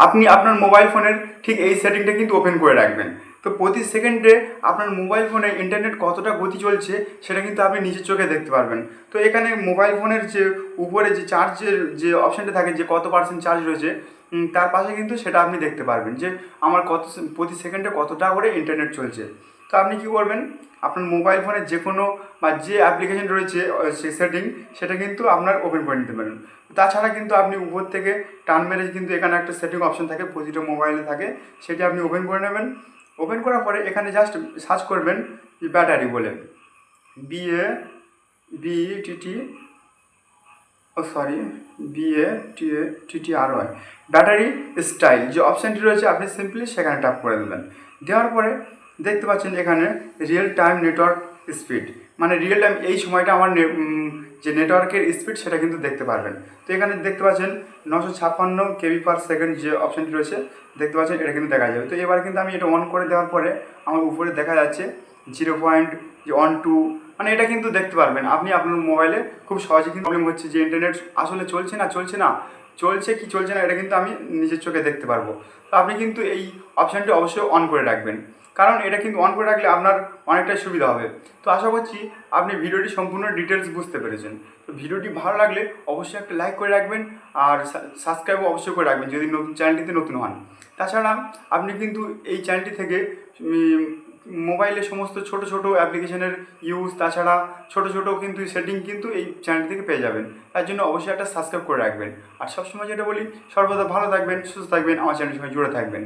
আপনি আপনার মোবাইল ফোনের ঠিক এই সেটিংটা কিন্তু ওপেন করে রাখবেন। তো প্রতি সেকেন্ডে আপনার মোবাইল ফোনে ইন্টারনেট কতটা গতি চলছে, সেটা কিন্তু আপনি নিজের চোখে দেখতে পারবেন। তো এখানে মোবাইল ফোনের যে উপরে যে চার্জের যে অপশানটা থাকে, যে কত পার্সেন্ট চার্জ রয়েছে তার পাশে কিন্তু সেটা আপনি দেখতে পারবেন যে আমার কত, প্রতি সেকেন্ডে কতটা করে ইন্টারনেট চলছে। তো আপনি কী করবেন? আপনার মোবাইল ফোনে যে কোনো বা যে অ্যাপ্লিকেশন রয়েছে সে সেটিং সেটা কিন্তু আপনার ওপেন করে নিতে পারেন। তাছাড়া কিন্তু আপনি উপর থেকে টান মেরে কিন্তু এখানে একটা সেটিং অপশন থাকে, প্রতিটা মোবাইলে থাকে, সেটি আপনি ওপেন করে নেবেন। ওপেন করার পরে এখানে জাস্ট সার্চ করবেন ব্যাটারি বলে বিএ বি টিটি ও sorry BA TT R Y battery style যে অপশানটি রয়েছে, আপনি সিম্পলি সেখানে ট্যাপ করে দেবেন। দেওয়ার পরে দেখতে পাচ্ছেন এখানে রিয়েল টাইম নেটওয়ার্ক স্পিড মানে রিয়েল টাইম এই সময়টা আমার যে নেটওয়ার্কের স্পিড সেটা কিন্তু দেখতে পারবেন। তো এখানে দেখতে পাচ্ছেন নশো ছাপ্পান্ন কেবি পার সেকেন্ড যে অপশানটি রয়েছে, দেখতে পাচ্ছেন এটা কিন্তু দেখা যাবে। তো এবার কিন্তু আমি এটা অন করে দেওয়ার পরে আমার উপরে দেখা যাচ্ছে জিরো পয়েন্ট ওয়ান টু মানে এটা কিন্তু দেখতে পারবেন। আপনি আপনার মোবাইলে খুব সহজে কিন্তু প্রবলেম হচ্ছে যে ইন্টারনেট আসলে চলছে না চলছে না। চলছে কি চলছে না, এটা কিন্তু আমি নিজের চোখে দেখতে পারব। তো আপনি কিন্তু এই অপশানটি অবশ্যই অন করে রাখবেন। কারণ এটা কিন্তু অন করে রাখলে আপনার অনেকটাই সুবিধা হবে। তো আশা করছি আপনি ভিডিওটি সম্পূর্ণ ডিটেলস বুঝতে পেরেছেন। তো ভিডিওটি ভালো লাগলে অবশ্যই একটা লাইক করে রাখবেন আর সাবস্ক্রাইবও অবশ্যই করে রাখবেন যদি নতুন চ্যানেলটিতে নতুন হন। তাছাড়া আপনি কিন্তু এই চ্যানেলটি থেকে মোবাইলে সমস্ত ছোট ছোট অ্যাপ্লিকেশনের ইউজ তাছাড়া ছোট ছোট কিন্তু সেটিং কিন্তু এই চ্যানেল থেকে পেয়ে যাবেন। তার জন্য অবশ্যই একটা সাবস্ক্রাইব করে রাখবেন। আর সবসময় যেটা বলি, সর্বদা ভালো থাকবেন, সুস্থ থাকবেন, আমার চ্যানেলের সঙ্গে জুড়ে থাকবেন।